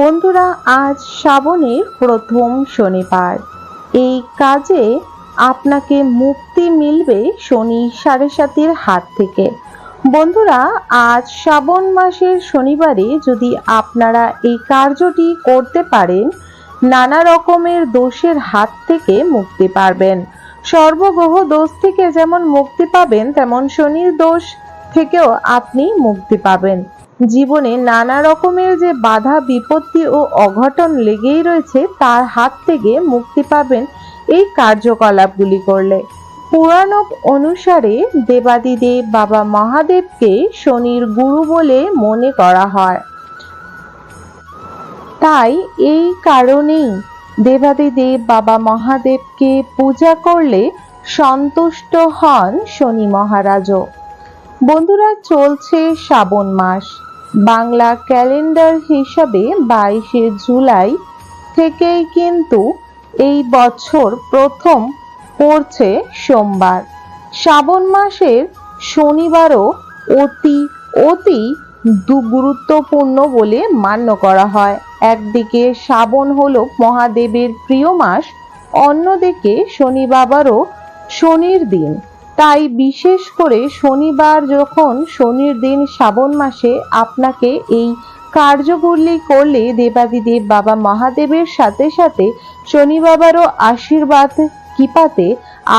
বন্ধুরা, আজ শ্রাবণের প্রথম শনিবার। এই কাজে আপনাকে মুক্তি মিলবে শনি সাড়ে সাতের হাত থেকে। বন্ধুরা, আজ শ্রাবণ মাসের শনিবারে যদি আপনারা এই কার্যটি করতে পারেন, নানা রকমের দোষের হাত থেকে মুক্তি পাবেন সর্বগ্রহ দোষ থেকে যেমন মুক্তি পাবেন, তেমন শনির দোষ থেকেও আপনি মুক্তি পাবেন। জীবনে নানা রকমের যে বাধা, বিপত্তি ও অঘটন লেগেই রয়েছে, তার হাত থেকে মুক্তি পাবেন এই কার্যকলাপগুলি করলে। পুরাণ অনুসারে দেবাদিদেব বাবা মহাদেবকে শনির গুরু বলে মনে করা হয়। তাই এই কারণেই দেবাদিদেব বাবা মহাদেবকে পূজা করলে সন্তুষ্ট হন শনি মহারাজও। বন্ধুরা, চলছে শ্রাবণ মাস। বাংলা ক্যালেন্ডার হিসাবে বাইশে জুলাই থেকেই কিন্তু এই বছর প্রথম পড়ছে সোমবার। শ্রাবণ মাসের শনিবারও অতি অতি গুরুত্বপূর্ণ বলে মান্য করা হয়। একদিকে শ্রাবণ হল মহাদেবের প্রিয় মাস, অন্যদিকে শনি বাবারও শনির দিন। তাই বিশেষ করে শনিবার যখন শনির দিন শ্রাবণ মাসে আপনাকে এই কার্যগুলি করলে দেবাদিদেব বাবা মহাদেবের সাথে সাথে শনি বাবারও আশীর্বাদ কৃপাতে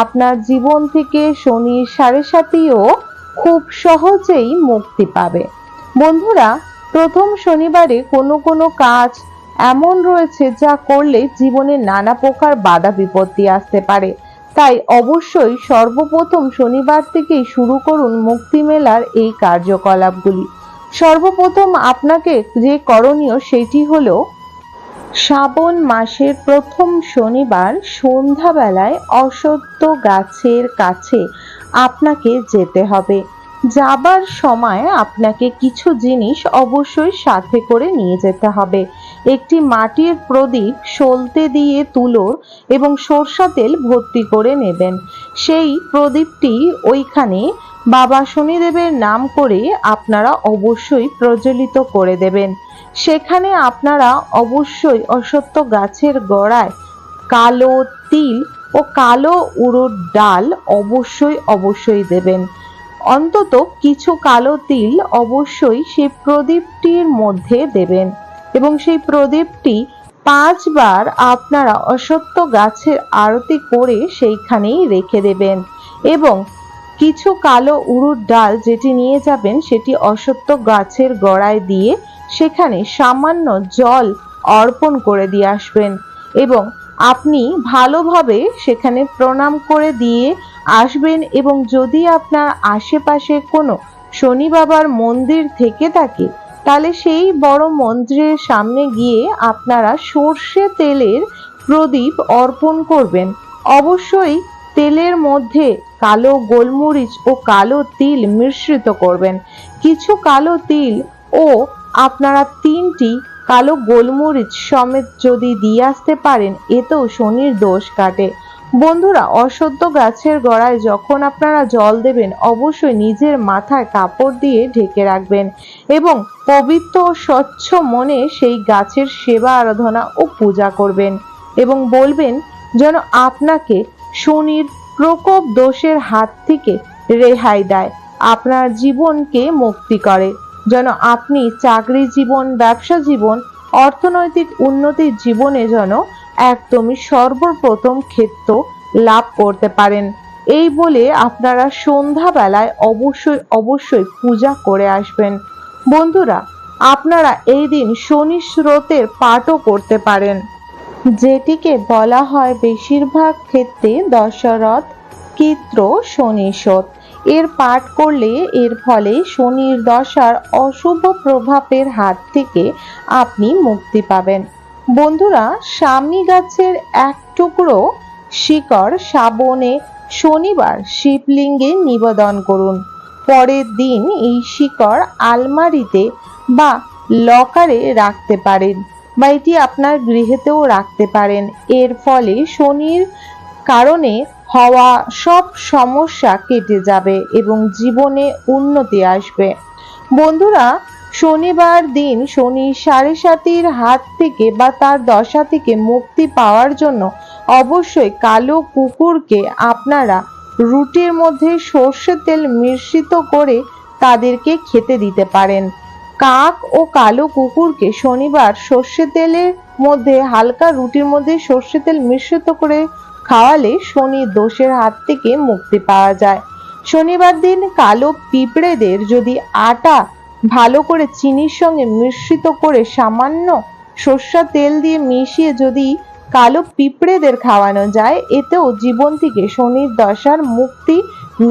আপনার জীবন থেকে শনির সাড়ে সাতিও খুব সহজেই মুক্তি পাবে। বন্ধুরা, প্রথম শনিবারে কোনো কোনো কাজ এমন রয়েছে যা করলে জীবনে নানা প্রকার বাধা বিপত্তি আসতে পারে। তাই অবশ্যই সর্বপ্রথম শনিবার থেকেই শুরু করুন মুক্তি মেলার এই কার্যকলাপগুলি। সর্বপ্রথম আপনাকে যে করণীয় সেটি হলো শ্রাবণ মাসের প্রথম শনিবার সন্ধ্যাবেলায় অসত্য গাছের কাছে আপনাকে যেতে হবে। যাবার সময় আপনাকে কিছু জিনিস অবশ্যই সাথে করে নিয়ে যেতে হবে। একটি মাটির প্রদীপ সলতে দিয়ে তুলোর এবং সরষা তেল ভর্তি করে নেবেন। সেই প্রদীপটি ওইখানে বাবা শনিদেবের নাম করে আপনারা অবশ্যই প্রজ্বলিত করে দেবেন। সেখানে আপনারা অবশ্যই অসত্য গাছের গোড়ায় কালো তিল ও কালো উড়োর ডাল অবশ্যই অবশ্যই দেবেন। অন্তত কিছু কালো তিল অবশ্যই সেই প্রদীপটির মধ্যে দেবেন। এবং সেই প্রদীপটি পাঁচবার আপনারা অসত্য গাছের আরতি করে সেইখানেই রেখে দেবেন এবং কিছু কালো উড়ুর ডাল যেটি নিয়ে যাবেন সেটি অসত্য গাছের গোড়ায় দিয়ে সেখানে সামান্য জল অর্পণ করে দিয়ে আসবেন এবং আপনি ভালোভাবে সেখানে প্রণাম করে দিয়ে আসবেন এবং যদি আপনার আশেপাশে কোনো শনি বাবার মন্দির থেকে থাকে তাহলে সেই বড় মন্দিরের সামনে গিয়ে আপনারা সর্ষে তেলের প্রদীপ অর্পণ করবেন। অবশ্যই তেলের মধ্যে কালো গোলমরিচ ও কালো তিল মিশ্রিত করবেন। কিছু কালো তিল ও আপনারা তিনটি কালো গোলমরিচ সমেত যদি দিয়ে আসতে পারেন এতেও শনির দোষ কাটে। বন্ধুরা অসত্য গাছের গোড়ায় যখন আপনারা জল দেবেন, অবশ্যই নিজের মাথায় কাপড় দিয়ে ঢেকে রাখবেন এবং পবিত্র ও স্বচ্ছ মনে সেই গাছের সেবা, আরাধনা ও পূজা করবেন এবং বলবেন যেন আপনাকে শনির প্রকোপ দোষের হাত থেকে রেহাই দেয়। আপনার জীবনকে মুক্তি করে। যেন আপনি চাকরি জীবন, ব্যবসা জীবন, অর্থনৈতিক উন্নতির জীবনে যেন একদমই সর্বপ্রথম ক্ষেত্র লাভ করতে পারেন। এই বলে আপনারা সন্ধ্যাবেলায় অবশ্যই অবশ্যই পূজা করে আসবেন। বন্ধুরা, আপনারা এই দিন শনি স্রোতের পাঠও করতে পারেন। যেটিকে বলা হয় বেশিরভাগ ক্ষেত্রে দশরথ, কিত্র শনিশোধ এর পাঠ করলে এর ফলে শনির দশার অশুভ প্রভাবের হাত থেকে আপনি মুক্তি পাবেন। বন্ধুরা স্বামী গাছের এক টুকরো শিকড় শ্রাবণে শনিবার শিবলিঙ্গে নিবেদন করুন। পরের দিন এই শিকড় আলমারিতে বা লকারে রাখতে পারেন বা এটি আপনার গৃহেতেও রাখতে পারেন। এর ফলে শনির কারণে হওয়া সব সমস্যা কেটে যাবে এবং জীবনে উন্নতি আসবে। বন্ধুরা, শনিবার দিন শনি সাড়ে সাতির হাত থেকে বা তার দশা থেকে মুক্তি পাওয়ার জন্য অবশ্যই কালো কুকুরকে আপনারা রুটির মধ্যে সর্ষে তেল মিশ্রিত করে তাদেরকে খেতে দিতে পারেন। কাক ও কালো কুকুরকে শনিবার সর্ষে তেলের মধ্যে হালকা রুটির মধ্যে সর্ষে তেল মিশ্রিত করে খাওয়ালে শনি দোষের হাত থেকে মুক্তি পাওয়া যায়। শনিবার দিন কালো পিঁপড়েদের যদি আটা ভালো করে চিনির সঙ্গে মিশ্রিত করে সামান্য সর্ষা তেল দিয়ে মিশিয়ে যদি কালো পিঁপড়েদের খাওয়ানো যায়। এতেও জীবন থেকে শনির দশার মুক্তি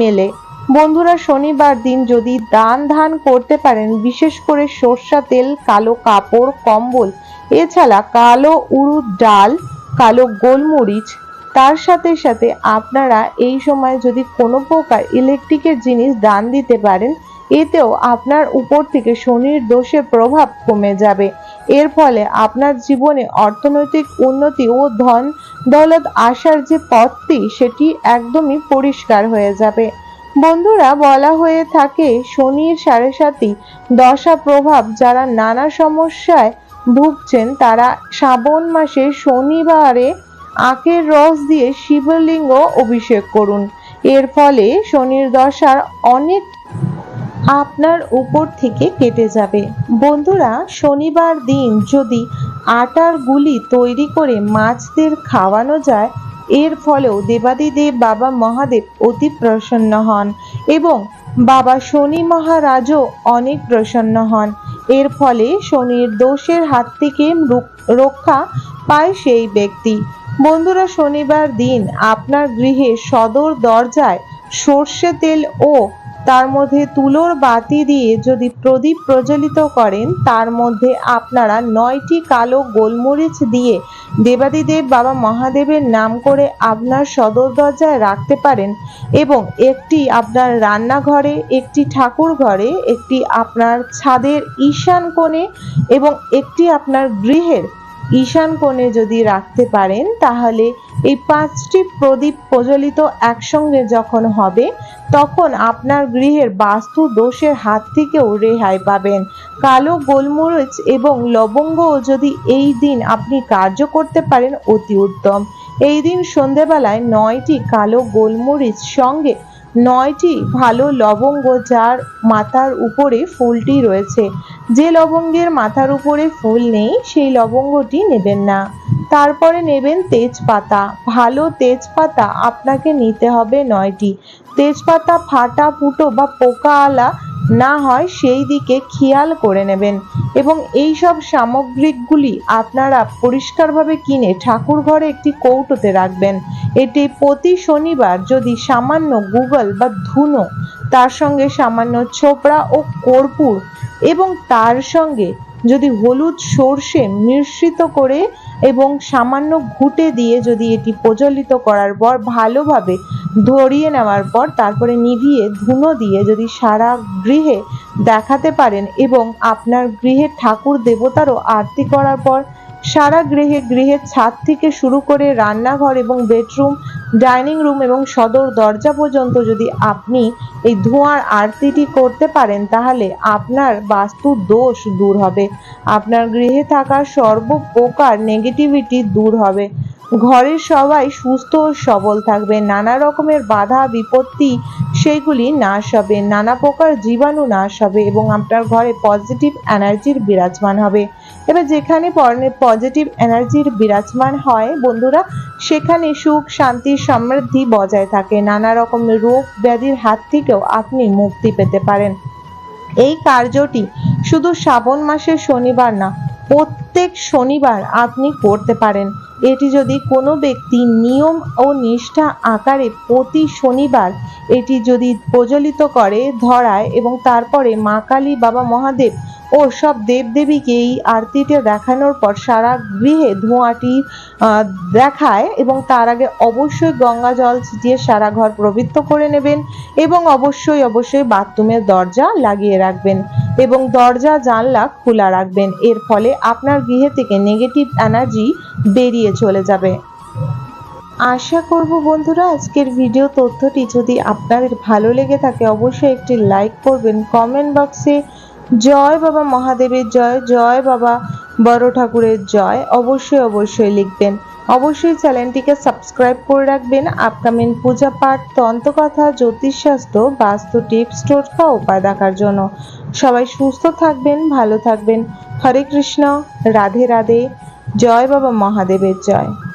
মেলে। বন্ধুরা, শনিবার দিন যদি দান ধান করতে পারেন, বিশেষ করে সর্ষা তেল, কালো কাপড়, কম্বল, এছাড়া কালো উড়ুদ ডাল, কালো গোলমরিচ, তার সাথে সাথে আপনারা এই সময় যদি কোনো প্রকার ইলেকট্রিকের জিনিস দান দিতে পারেন, এতেও আপনার উপর থেকে শনির দোষের প্রভাব কমে যাবে। এর ফলে আপনার জীবনে অর্থনৈতিক উন্নতি ও ধন দৌলত আসার যে পথটি, সেটি একদমই পরিষ্কার হয়ে যাবে। বন্ধুরা, বলা হয়ে থাকে, শনির সাড়ে সাতি দশা প্রভাব যারা নানা সমস্যায় ভুগছেন, তারা শ্রাবণ মাসে শনিবারে আখের রস দিয়ে শিবলিঙ্গ অভিষেক করুন। এর ফলে শনির দশার অনেক আপনার উপর থেকে কেটে যাবে। বন্ধুরা, শনিবার দিন যদি আটার গুলি তৈরি করে মাছদের খাওয়ানো যায়, এর ফলেও দেবাদিদেব বাবা মহাদেব অতি প্রসন্ন হন এবং বাবা শনি মহারাজও অনেক প্রসন্ন হন। এর ফলে শনির দোষের হাত থেকে রক্ষা পায় সেই ব্যক্তি। বন্ধুরা, শনিবার দিন আপনার গৃহে সদর দরজায় সর্ষে তেল ও তার মধ্যে তুলোর বাতি দিয়ে যদি প্রদীপ প্রজ্বলিত করেন, তার মধ্যে আপনারা নয়টি কালো গোলমরিচ দিয়ে দেবাদিদেব বাবা মহাদেবের নাম করে আপনার সদর দরজায় রাখতে পারেন এবং একটি আপনার রান্নাঘরে, একটি ঠাকুর ঘরে একটি আপনার ছাদের ঈশান কোণে এবং একটি আপনার গৃহের ঈশান কোণে যদি রাখতে পারেন, তাহলে এই পাঁচটি প্রদীপ প্রজ্বলিত একসঙ্গে যখন হবে, তখন আপনার গৃহের বাস্তু দোষের হাত থেকেও রেহাই পাবেন। কালো গোলমরিচ এবং লবঙ্গও যদি এই দিন আপনি কার্য করতে পারেন, অতি উত্তম। এই দিন সন্ধেবেলায় নয়টি কালো গোলমরিচ সঙ্গে নয়টি ভালো লবঙ্গ, যার মাথার উপরে ফুলটি রয়েছে। যে লবঙ্গের মাথার উপরে ফুল নেই, সেই লবঙ্গটি নেবেন না। তারপরে নেবেন তেজপাতা। ভালো তেজপাতা আপনাকে নিতে হবে নয়টি। তেজপাতা ফাটা, ফুটো বা পোকা আলা না হয় সেই দিকে খেয়াল করে নেবেন। এবং এই সব সামগ্রিকগুলি আপনারা পরিষ্কারভাবে কিনে ঠাকুর ঘরে একটি কৌটোতে রাখবেন। এটি প্রতি শনিবার যদি সামান্য গুগল বা ধুনো, তার সঙ্গে সামান্য ছোপড়া ও কর্পূর এবং তার সঙ্গে যদি হলুদ সর্ষে মিশ্রিত করে এবং সামান্য ঘুটে দিয়ে যদি এটি প্রজ্বলিত করার পর ভালোভাবে ধরিয়ে নেওয়ার পর তারপরে নিভিয়ে ধুনো দিয়ে যদি সারা গৃহে দেখাতে পারেন এবং আপনার গৃহে ঠাকুর দেবতারও আরতি করার পর সারা গৃহে গৃহের ছাদ থেকে শুরু করে রান্নাঘর এবং বেডরুম ডাইনিং রুম এবং সদর দরজা পর্যন্ত যদি আপনি এই ধোঁয়ার আরতিটি করতে পারেন, তাহলে আপনার বাস্তু দোষ দূর হবে। আপনার গৃহে থাকা সর্বপ্রকার নেগেটিভিটি দূর হবে। ঘরের সবাই সুস্থ ও সবল থাকবে। নানা রকমের বাধা, বিপত্তি, সেইগুলি নাশ হবে। নানা প্রকার জীবাণু নাশ হবে এবং আপনার ঘরে পজিটিভ এনার্জির বিরাজমান হবে। এবার যেখানে পজিটিভ এনার্জির বিরাজমান হয়, বন্ধুরা, সেখানে সুখ, শান্তি, সমৃদ্ধি বজায় থাকে। নানা রকমের রোগ ব্যাধির হাত থেকেও আপনি মুক্তি পেতে পারেন। এই কার্যটি শুধু শ্রাবণ মাসের শনিবার না, প্রত্যেক শনিবার আপনি করতে পারেন। এটি যদি কোনো ব্যক্তি নিয়ম ও নিষ্ঠা আকারে প্রতি শনিবার এটি যদি প্রজ্বলিত করে, ধরায় এবং তারপরে মা কালী, বাবা মহাদেব ও সব দেবদেবীকে এই আরতিটা দেখানোর পর সারা গৃহে ধোঁয়াটি দেখায় এবং তার আগে অবশ্যই গঙ্গা জল ছিটিয়ে সারা ঘর প্রবৃত্ত করে নেবেন এবং অবশ্যই অবশ্যই বাথরুমের দরজা লাগিয়ে রাখবেন এবং দরজা, জানলা খোলা রাখবেন। এর ফলে আপনার গৃহে থেকে নেগেটিভ এনার্জি বেরিয়ে চলে যাবে। আশা করব বন্ধুরা, আজকের ভিডিও তথ্যটি যদি আপনাদের ভালো লেগে থাকে, অবশ্যই একটি লাইক করবেন। কমেন্ট বক্সে জয় বাবা মহাদেবের জয় জয় বাবা বড় ঠাকুরের জয়। অবশ্যই অবশ্যই লিখবেন। অবশ্যই চ্যানেলটিকে সাবস্ক্রাইব করে রাখবেন। আপকামিং পূজা পাঠ তন্ত্রকথা জ্যোতিষশাস্ত্র, বাস্তু টিপস, টোটকা উপায় দেখার জন্য। সবাই সুস্থ থাকবেন, ভালো থাকবেন। হরে কৃষ্ণ, রাধে রাধে। জয় বাবা মহাদেবের জয়।